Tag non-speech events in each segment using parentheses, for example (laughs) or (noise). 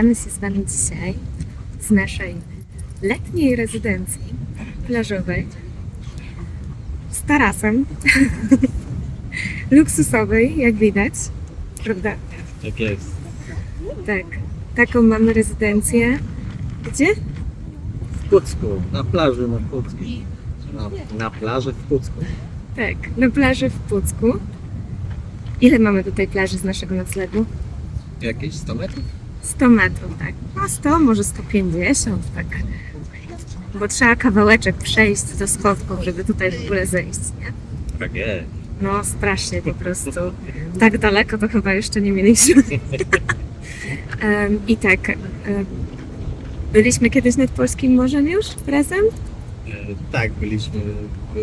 Spotykamy się z Wami dzisiaj z naszej letniej rezydencji plażowej z tarasem (laughs) luksusowej, jak widać, prawda? Tak jest. Tak, taką mamy rezydencję. Gdzie? W Pucku, na plaży na Pucku. Na, na plaży w Pucku. Tak, na plaży w Pucku. Ile mamy tutaj plaży z naszego noclegu? Jakieś 100 metrów? 100 metrów, tak. No 100, może 150, tak. Bo trzeba kawałeczek przejść do schodków, żeby tutaj w ogóle zejść, nie? Tak jest. No strasznie po prostu. Tak daleko to chyba jeszcze nie mieliśmy. (laughs) I tak, byliśmy kiedyś nad Polskim Morzem już razem? E, tak, byliśmy w...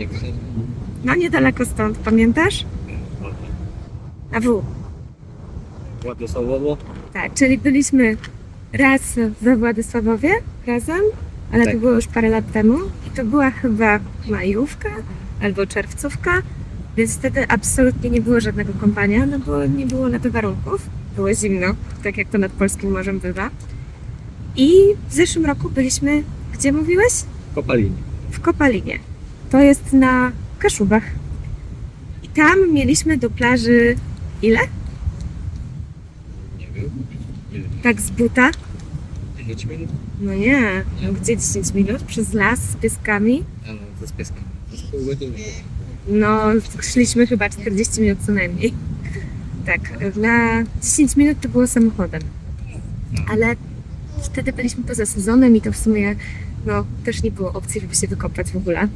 e, No niedaleko stąd, pamiętasz? A W. Władysławowo? Tak, czyli byliśmy raz we Władysławowie razem, ale to Tak. było już parę lat temu i to była chyba majówka albo czerwcówka, więc wtedy absolutnie nie było żadnego kąpania, no bo nie było na to warunków. Było zimno, tak jak to nad Polskim Morzem bywa. I w zeszłym roku byliśmy, gdzie mówiłeś? Kopalini. W Kopalinie. To jest na Kaszubach. I tam mieliśmy do plaży ile? Nie wiem. Ile? Tak z buta? 10 minut? No nie, no gdzie 10 minut? Przez las z pieskami? A no, z pieskiem. Z pół godziny. No, szliśmy chyba 40 minut co najmniej. Tak, na 10 minut to było samochodem. Ale wtedy byliśmy poza sezonem i to w sumie no, też nie było opcji, żeby się wykopać w ogóle.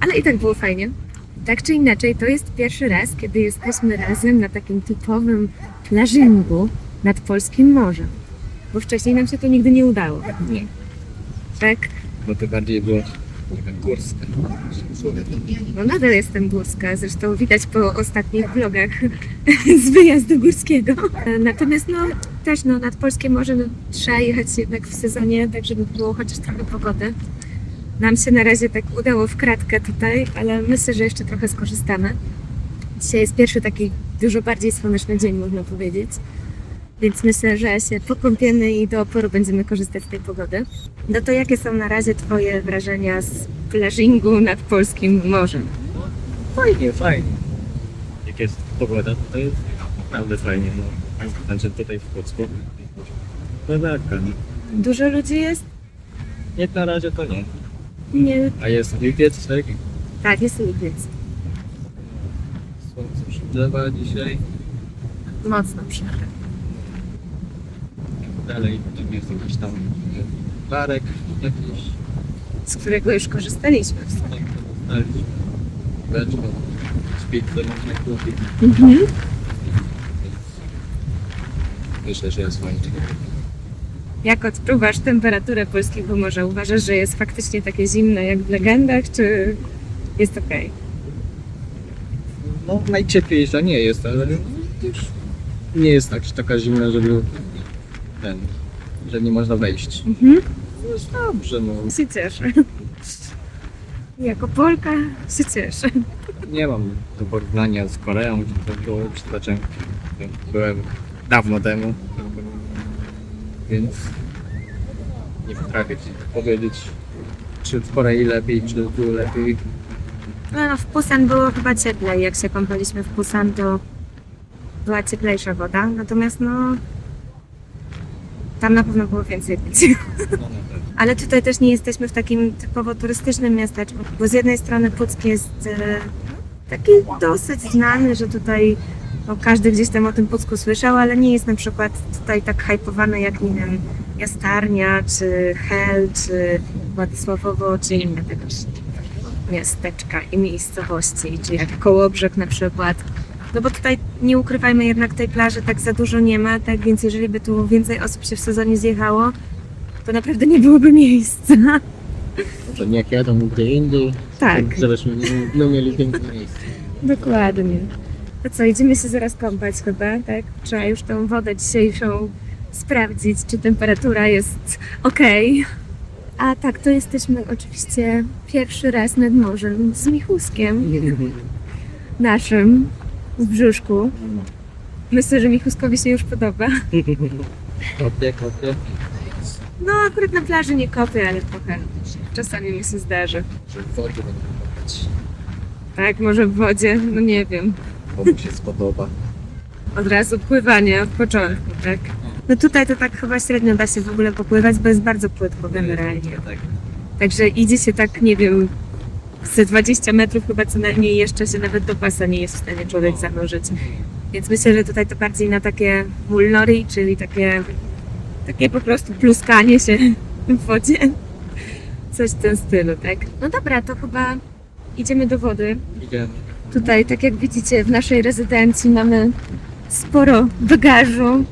Ale i tak było fajnie. Tak czy inaczej, to jest pierwszy raz, kiedy jesteśmy razem na takim typowym plażyngu nad Polskim Morzem. Bo wcześniej nam się to nigdy nie udało. Nie. Tak? Bo to bardziej było górskie. No nadal jestem górska, zresztą widać po ostatnich vlogach (laughs) z wyjazdu górskiego. Natomiast no też no, nad Polskie Morze no, trzeba jechać jednak w sezonie, tak żeby było chociaż trochę pogody. Nam się na razie tak udało w kratkę tutaj, ale myślę, że jeszcze trochę skorzystamy. Dzisiaj jest pierwszy taki dużo bardziej słoneczny dzień, można powiedzieć. Więc myślę, że się pokąpiemy i do oporu będziemy korzystać z tej pogody. No to jakie są na razie Twoje wrażenia z plażingu nad Polskim Morzem? Fajnie, fajnie. Jak jest pogoda, to jest naprawdę fajnie. No. Znaczy tutaj w Pucku. No tak, no. Dużo ludzi jest? nie na razie to nie. Nie. A jest lipiec, tak? Tak, jest lipiec. Słońce przygrzewa dzisiaj. Mocno przyjechał. Dalej tam jest jakiś tam barek jakiś. Z którego już korzystaliśmy w sumie. Beczko. Z pizzę można kupić. Mhm. Myślę, że jest fajnie. Jak odczuwasz temperaturę Polskiego Morza? Uważasz, że jest faktycznie takie zimne jak w legendach, czy jest okej? No najcieplejsza nie jest, ale już nie jest tak, taka zimna, żeby ten, że nie można wejść. Mhm. No jest dobrze, no. Się cieszę. Jako Polka się cieszę. Nie mam do porównania z Koreą, gdzie to było przytoczem. Byłem dawno temu. Więc nie potrafię ci powiedzieć, czy w Korei lepiej, czy tu lepiej. No, no w Pusan było chyba cieplej. Jak się kąpaliśmy w Pusan, to była cieplejsza woda. Natomiast no... Tam na pewno było więcej ludzi. No, no, tak. (laughs) Ale tutaj też nie jesteśmy w takim typowo turystycznym miasteczku, bo z jednej strony Puck jest e, taki dosyć znany, że tutaj no, każdy gdzieś tam o tym Pucku słyszał, ale nie jest na przykład tutaj tak hypowany jak, nie wiem, Jastarnia, czy Hel, czy Władysławowo, czy inne tegoż miasteczka i miejscowości, czy jak Kołobrzeg na przykład. No bo tutaj nie ukrywajmy jednak tej plaży tak za dużo nie ma, tak więc jeżeli by tu więcej osób się w sezonie zjechało, to naprawdę nie byłoby miejsca. To niech jadą gdzie indziej, Tak, żebyśmy nie, nie mieli piękne miejsce. dokładnie. To co, idziemy się zaraz kąpać chyba, tak? Trzeba już tą wodę dzisiejszą sprawdzić, czy temperatura jest ok. A tak, to jesteśmy oczywiście pierwszy raz nad morzem z Michuskiem, naszym, w brzuszku. Myślę, że Michuskowi się już podoba. Kopie, kopie. No, akurat na plaży nie kopię, ale trochę czasami mi się zdarzy. Że w wodzie będę kopać. Tak, może w wodzie, no nie wiem. Bo mu się spodoba. Od razu pływanie od początku, tak? No tutaj to tak chyba średnio da się w ogóle popływać, bo jest bardzo płytko generalnie. Tak. Także idzie się tak, nie wiem, ze 20 metrów chyba co najmniej jeszcze się nawet do pasa nie jest w stanie człowiek zanurzyć. Więc myślę, że tutaj to bardziej na takie mulnori, czyli takie, takie po prostu pluskanie się (laughs) w wodzie. Coś w tym stylu, tak? No dobra, to chyba idziemy do wody. Idziemy. Tutaj, tak jak widzicie, w naszej rezydencji mamy sporo bagażu.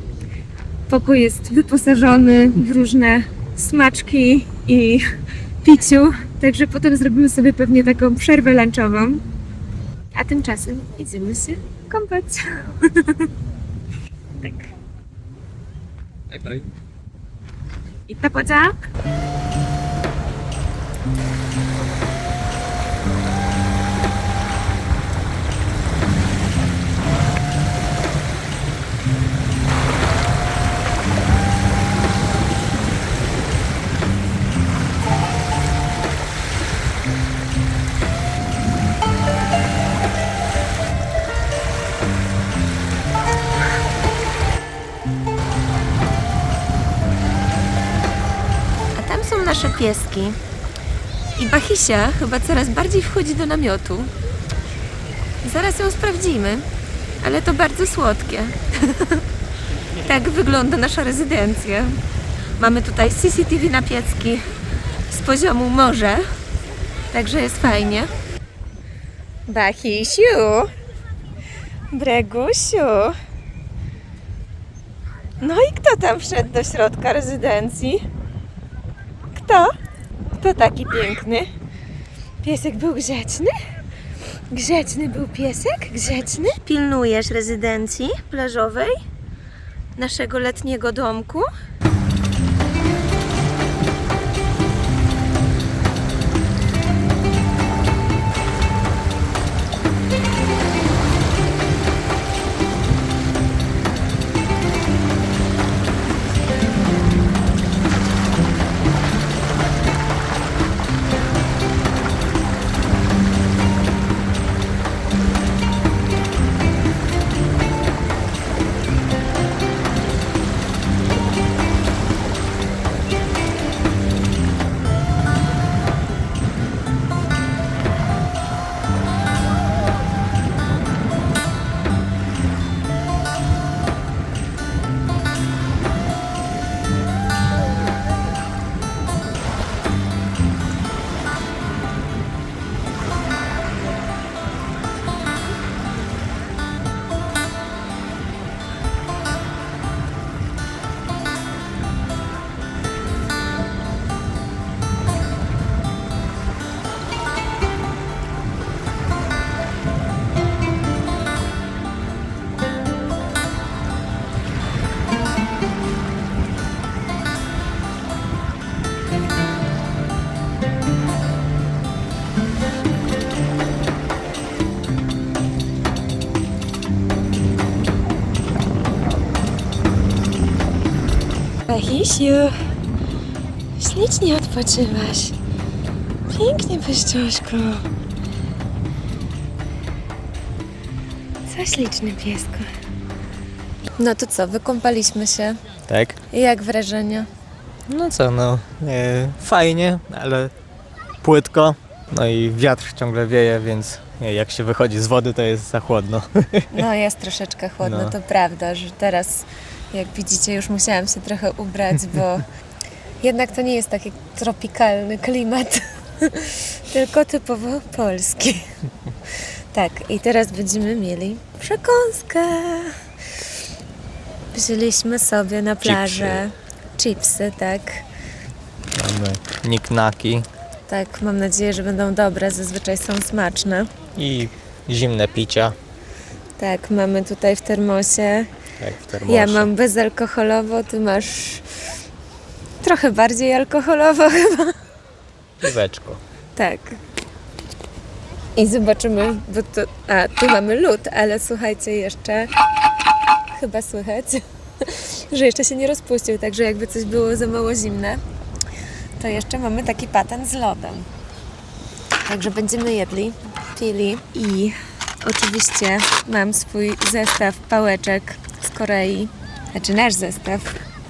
Pokój jest wyposażony w różne smaczki i (laughs) piciu, także potem zrobimy sobie pewnie taką przerwę lunchową. A tymczasem idziemy się kąpać. (laughs) tak. Bye bye. I ta pocia? Pieski. I Bachisia chyba coraz bardziej wchodzi do namiotu. Zaraz ją sprawdzimy, ale to bardzo słodkie. (laughs) tak wygląda nasza rezydencja. Mamy tutaj CCTV na piecki z poziomu morza, także jest fajnie. Bachisiu! Bregusiu! No i kto tam wszedł do środka rezydencji? Kto? Kto taki piękny? Piesek był grzeczny? Grzeczny był piesek? Grzeczny? Pilnujesz rezydencji plażowej? Naszego letniego domku? Bachisiu, ślicznie odpoczywasz. Pięknie, Pyszczuszku. Co śliczny piesku. No to co, wykąpaliśmy się. Tak? I Jak wrażenia? No co, no e, fajnie, ale płytko. No i wiatr ciągle wieje, więc nie, jak się wychodzi z wody, to jest za chłodno. (laughs) No jest troszeczkę chłodno, No. to prawda, że teraz jak widzicie już musiałam się trochę ubrać, bo (laughs) jednak to nie jest taki tropikalny klimat, (laughs) tylko typowo polski. (laughs) Tak, i teraz będziemy mieli przekąskę. Wzięliśmy sobie na plażę chipsy, tak. Mamy niknaki Tak, mam nadzieję, że będą dobre, zazwyczaj są smaczne. i zimne picia, Tak, mamy tutaj w termosie jak w termosie. Ja mam bezalkoholowo, ty masz trochę bardziej alkoholowo (laughs) chyba. Piweczko. Tak. I zobaczymy, bo to, a tu mamy lód, ale słuchajcie jeszcze, chyba słychać, (laughs) że jeszcze się nie rozpuścił, także jakby coś było za mało zimne, to jeszcze mamy taki patent z lodem. Także będziemy jedli, pili i oczywiście mam swój zestaw pałeczek Korei, znaczy nasz zestaw.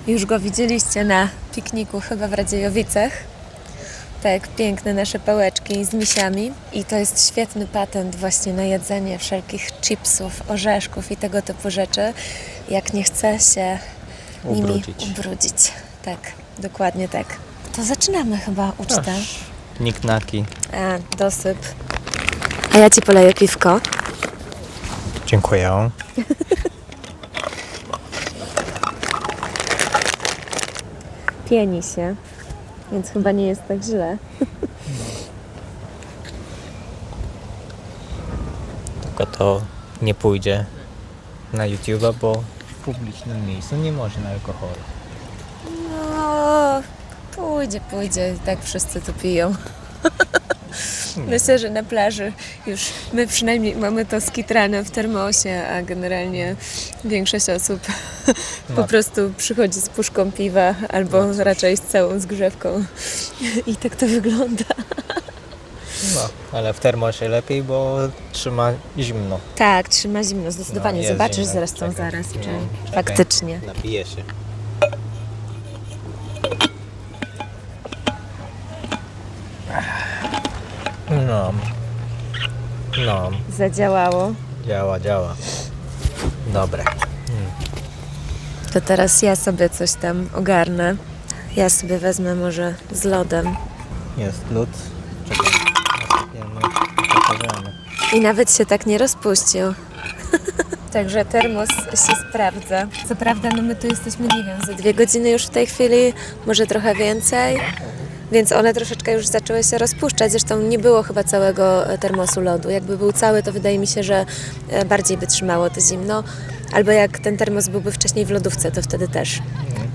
Już go widzieliście na pikniku chyba w Radziejowicach. Tak, piękne nasze pałeczki z misiami. I to jest świetny patent właśnie na jedzenie wszelkich chipsów, orzeszków i tego typu rzeczy, jak nie chce się nimi Ubrudzić. ubrudzić. Tak, dokładnie tak. To zaczynamy chyba ucztę. Niknaki. A, dosyp. A ja Ci poleję piwko. Dziękuję. Pieni się, więc chyba nie jest tak źle. Tylko to nie pójdzie na YouTube'a, bo w publicznym miejscu nie można alkoholu. No, pójdzie, pójdzie. I tak wszyscy to piją. (laughs) Myślę, że na plaży już my przynajmniej mamy to skitrane w termosie, a generalnie większość osób (laughs) po No. prostu przychodzi z puszką piwa albo raczej z całą zgrzewką. (laughs) I tak to wygląda. No, ale w termosie lepiej, bo trzyma zimno. Tak, trzyma zimno, zdecydowanie. No, Zobaczysz zimno. zresztą Czekaj. zaraz, czy No, czekaj. faktycznie. Napije się. No. No, Zadziałało. działa, działa. Dobre. To teraz ja sobie coś tam ogarnę. Ja sobie wezmę może z lodem. Jest lód. Czekaj. Nasypiemy, pokażemy. I nawet się tak nie rozpuścił. (laughs) Także termos się sprawdza. Co prawda, no my tu jesteśmy, nie wiem, za dwie godziny już w tej chwili, może trochę więcej. Więc one troszeczkę już zaczęły się rozpuszczać. Zresztą nie było chyba całego e, termosu lodu. Jakby był cały, to wydaje mi się, że e, bardziej by trzymało to zimno. Albo jak ten termos byłby wcześniej w lodówce, to wtedy też.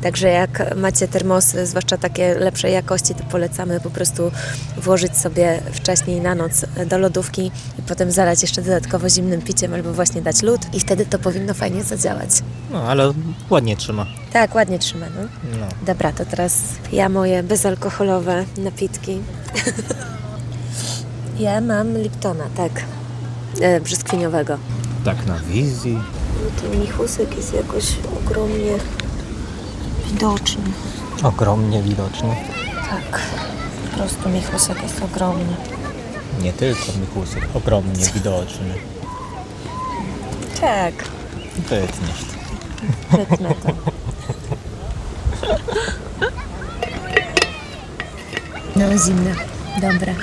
Także jak macie termosy, zwłaszcza takie lepszej jakości, to polecamy po prostu włożyć sobie wcześniej na noc do lodówki i potem zalać jeszcze dodatkowo zimnym piciem albo właśnie dać lód i wtedy to powinno fajnie zadziałać. No, ale ładnie trzyma. Tak, ładnie trzyma, no. No. Dobra, to teraz ja moje bezalkoholowe napitki. (laughs) ja mam Liptona, tak. E, brzoskwiniowego. Tak na wizji. Ten michusek jest jakoś ogromnie widoczny. Ogromnie widoczny. Tak, po prostu michusek jest ogromny. Nie tylko Michusek, ogromnie widoczny. Tak, Wytniesz. wytnę to. No zimne, dobre.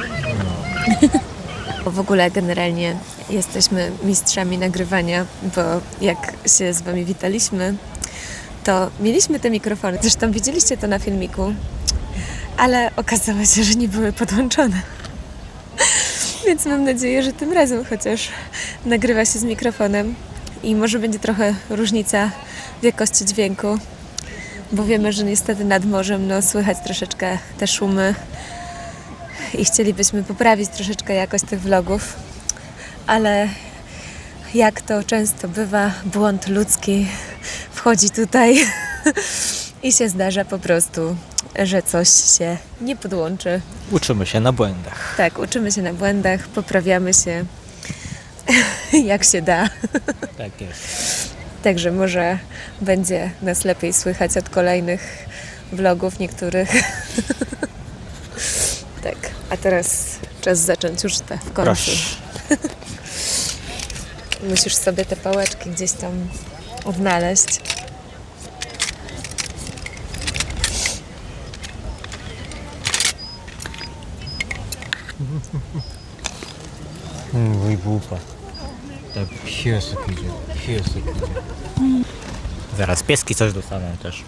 W ogóle generalnie jesteśmy mistrzami nagrywania, bo jak się z Wami witaliśmy, to mieliśmy te mikrofony. Zresztą widzieliście to na filmiku, ale okazało się, że nie były podłączone. Więc mam nadzieję, że tym razem chociaż nagrywa się z mikrofonem i może będzie trochę różnica w jakości dźwięku, bo wiemy, że niestety nad morzem no, słychać troszeczkę te szumy i chcielibyśmy poprawić troszeczkę jakość tych vlogów, ale jak to często bywa, błąd ludzki wchodzi tutaj (laughs) i się zdarza po prostu, że coś się nie podłączy. Uczymy się na błędach. Tak, uczymy się na błędach, poprawiamy się (laughs) jak się da. Tak jest. Także może będzie nas lepiej słychać od kolejnych vlogów niektórych. (laughs) tak, a teraz czas zacząć już te w końcu. (laughs) Musisz sobie te pałeczki gdzieś tam odnaleźć. Mój bupa. Tak piesek idzie, piesek idzie. Zaraz pieski coś dostaną też.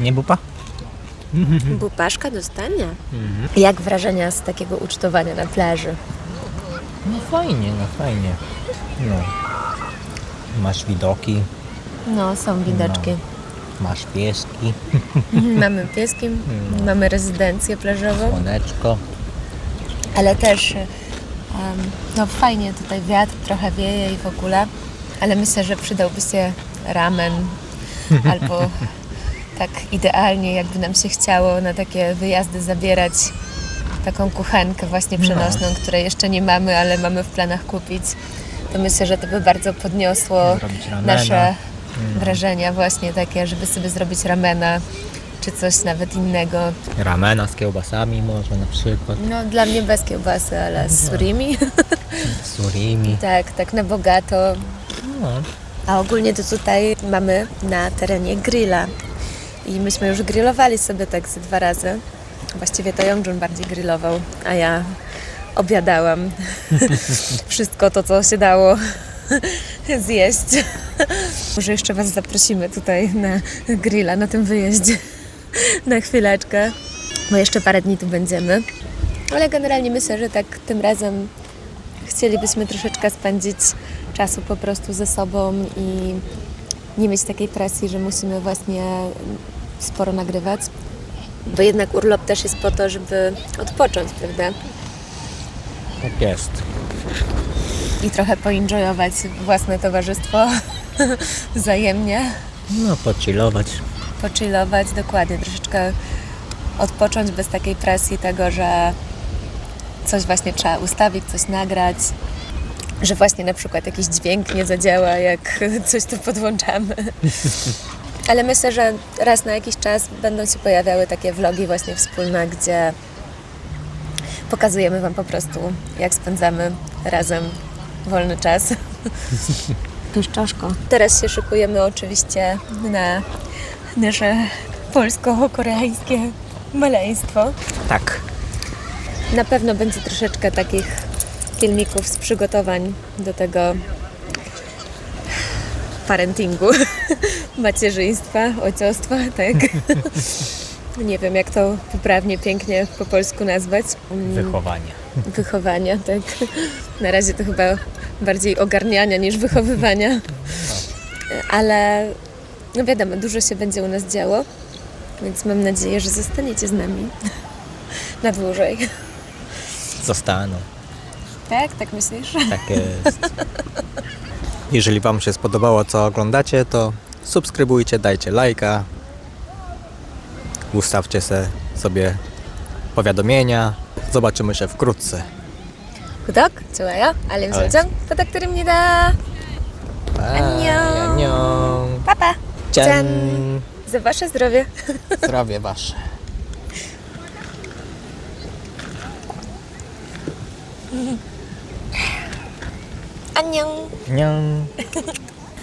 Nie bupa? Bupaszka dostanie. Jak wrażenia z takiego ucztowania na plaży? No fajnie, no fajnie. No. Masz widoki, No, są widoczki. masz pieski, (laughs) Mamy pieski, mamy rezydencję plażową. słoneczko. ale też no fajnie tutaj wiatr trochę wieje i w ogóle, ale myślę, że przydałby się ramen (laughs) albo tak idealnie, jakby nam się chciało na takie wyjazdy zabierać taką kuchenkę właśnie przenośną, której jeszcze nie mamy, ale mamy w planach kupić. To myślę, że to by bardzo podniosło nasze wrażenia właśnie takie, żeby sobie zrobić ramena czy coś nawet innego. Ramena z kiełbasami może na przykład. No dla mnie bez kiełbasy, ale z surimi. (laughs) Z surimi. tak, tak na bogato. No, A ogólnie to tutaj mamy na terenie grilla. I myśmy już grillowali sobie tak ze dwa razy. Właściwie to Jongjun bardziej grillował, a ja obiadałam (laughs) wszystko to, co się dało (laughs) zjeść. Może jeszcze Was zaprosimy tutaj na grilla, na tym wyjeździe (laughs) na chwileczkę, bo jeszcze parę dni tu będziemy. Ale generalnie myślę, że tak tym razem chcielibyśmy troszeczkę spędzić czasu po prostu ze sobą i nie mieć takiej presji, że musimy właśnie sporo nagrywać. Bo jednak urlop też jest po to, żeby odpocząć, prawda? tak jest. I trochę poenjoyować własne towarzystwo (laughs) wzajemnie, No, pochillować. Pochillować, dokładnie, troszeczkę odpocząć bez takiej presji tego, że coś właśnie trzeba ustawić, coś nagrać, że właśnie na przykład jakiś dźwięk nie zadziała, jak (laughs) coś tu podłączamy. (laughs) Ale myślę, że raz na jakiś czas będą się pojawiały takie vlogi właśnie wspólne, gdzie pokazujemy Wam po prostu, jak spędzamy razem wolny czas. (laughs) Piszczoszko. Teraz się szykujemy oczywiście na nasze polsko-koreańskie maleństwo. Tak. Na pewno będzie troszeczkę takich filmików z przygotowań do tego parentingu, (laughs) macierzyństwa, ojcostwa, tak. (laughs) Nie wiem, jak to poprawnie, pięknie po polsku nazwać. Mm, Wychowanie. Wychowania, tak. Na razie to chyba bardziej ogarniania niż wychowywania. Ale no wiadomo, dużo się będzie u nas działo, więc mam nadzieję, że zostaniecie z nami (laughs) na dłużej. Zostaną. Tak? Tak myślisz? (laughs) Tak jest. Jeżeli Wam się spodobało, co oglądacie, to subskrybujcie, dajcie lajka. Ustawcie se sobie powiadomienia. Zobaczymy się wkrótce. 구독, 좋아요, 알림 알림. 설정 부탁드립니다. 안녕. 안녕. 빠빠. Cian. Za wasze zdrowie. (laughs) Zdrowie Wasze. 안녕. Niam.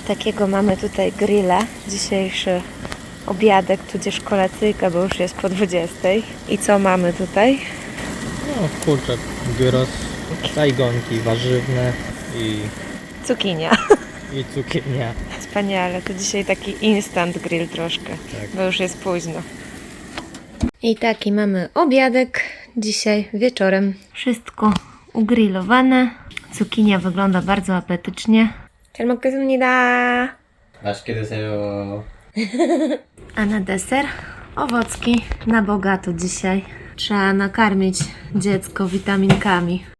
Takiego mamy tutaj grilla. Dzisiejszy obiadek, tudzież kolacyjka, bo już jest po 20. I co mamy tutaj? No kurczak, gyros, sajgonki warzywne i, Cukinia. i cukinia. Wspaniale, to dzisiaj taki instant grill troszkę, tak. bo już jest późno. I taki mamy obiadek dzisiaj wieczorem. Wszystko ugrillowane. Cukinia wygląda bardzo apetycznie. da. Aż kiedy sobie... A na deser owocki na bogato dzisiaj. Trzeba nakarmić dziecko witaminkami.